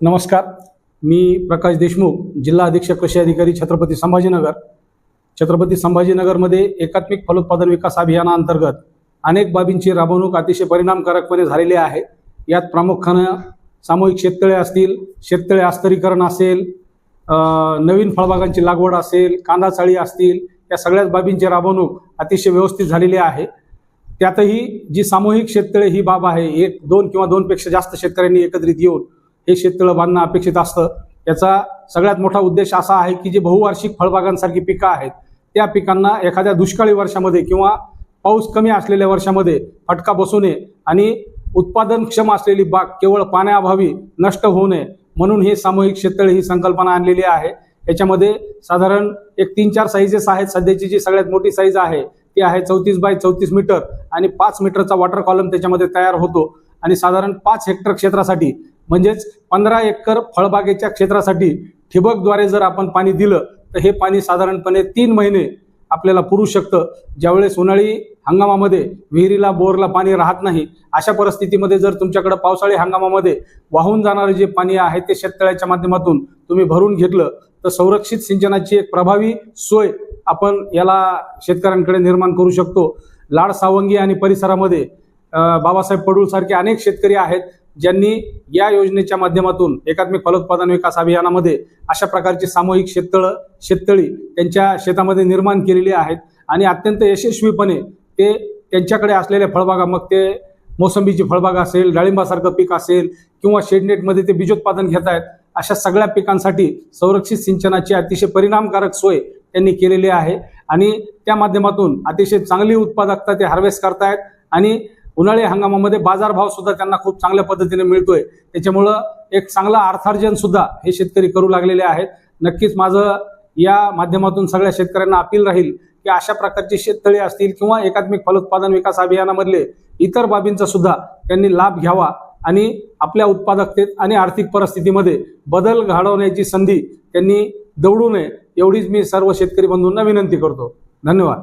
नमस्कार. मी प्रकाश देशमुख जिल्हा अधीक्षक कृषी अधिकारी छत्रपती संभाजीनगर. छत्रपती संभाजीनगरमध्ये एकात्मिक फलोत्पादन विकास अभियानाअंतर्गत अनेक बाबींची राबवणूक अतिशय परिणामकारकपणे झालेली आहे. यात प्रामुख्यानं सामूहिक शेततळे असतील शेततळे अस्तरीकरण असेल नवीन फळबागांची लागवड असेल कांदा चाळी असतील या सगळ्याच बाबींची राबवणूक अतिशय व्यवस्थित झालेली आहे. त्यातही जी सामूहिक शेततळे ही बाब आहे एक दोन किंवा दोनपेक्षा जास्त शेतकऱ्यांनी एकत्रित येऊन हे शेततळं बांधणं अपेक्षित असतं. याचा सगळ्यात मोठा उद्देश असा आहे की जे बहुवार्षिक फळबागांसारखी पिकं आहेत त्या पिकांना एखाद्या दुष्काळी वर्षामध्ये किंवा पाऊस कमी असलेल्या वर्षामध्ये फटका बसू नये आणि उत्पादनक्षम असलेली बाग केवळ पाण्याअभावी नष्ट होऊ नये म्हणून हे सामूहिक शेततळे ही संकल्पना आणलेली आहे. याच्यामध्ये साधारण एक तीन चार साईजेस आहेत. सध्याची जी सगळ्यात मोठी साईज आहे ती आहे चौतीस बाय चौतीस मीटर आणि पाच मीटरचा वॉटर कॉलम त्याच्यामध्ये तयार होतो. आणि साधारण पाच हेक्टर क्षेत्रासाठी म्हणजेच पंधरा एकर फळबागेच्या क्षेत्रासाठी ठिबकद्वारे जर आपण पाणी दिलं तर हे पाणी साधारणपणे तीन महिने आपल्याला पुरू शकतं. ज्यावेळेस उन्हाळी हंगामामध्ये विहिरीला बोरला पाणी राहत नाही अशा परिस्थितीमध्ये जर तुमच्याकडे पावसाळी हंगामामध्ये वाहून जाणारे जे पाणी आहे ते शेततळ्याच्या माध्यमातून तुम्ही भरून घेतलं तर संरक्षित सिंचनाची एक प्रभावी सोय आपण याला शेतकऱ्यांकडे निर्माण करू शकतो. लाड सावंगी आणि परिसरामध्ये बाबासाहेब पडूळ सारखे अनेक शेतकरी आहेत ज्यांनी या योजनेच्या माध्यमातून एकात्मिक फलोत्पादन विकास अभियानामध्ये अशा प्रकारची सामूहिक शेततळं शेततळी त्यांच्या शेतामध्ये निर्माण केलेली आहेत. आणि अत्यंत यशस्वीपणे ते त्यांच्याकडे असलेल्या फळबागा मग ते मोसंबीची फळबाग असेल डाळिंबासारखं पीक असेल किंवा शेडनेटमध्ये ते बीजोत्पादन घेत आहेत अशा सगळ्या पिकांसाठी संरक्षित सिंचनाची अतिशय परिणामकारक सोय त्यांनी केलेली आहे. आणि त्या माध्यमातून अतिशय चांगली उत्पादकता ते हार्वेस्ट करतायत. आणि उन्हाळी हंगामामध्ये बाजारभाव सुद्धा त्यांना खूप चांगल्या पद्धतीने मिळतोय. त्याच्यामुळं एक चांगला अर्थार्जन सुद्धा हे शेतकरी करू लागलेले आहेत. नक्कीच माझं या माध्यमातून सगळ्या शेतकऱ्यांना अपील राहील की अशा प्रकारची शेततळे असतील किंवा एकात्मिक फलोत्पादन विकास अभियानामधले इतर बाबींचा सुद्धा त्यांनी लाभ घ्यावा आणि आपल्या उत्पादकतेत आणि आर्थिक परिस्थितीमध्ये बदल घडवण्याची संधी त्यांनी दौडू नये एवढीच मी सर्व शेतकरी बंधूंना विनंती करतो. धन्यवाद.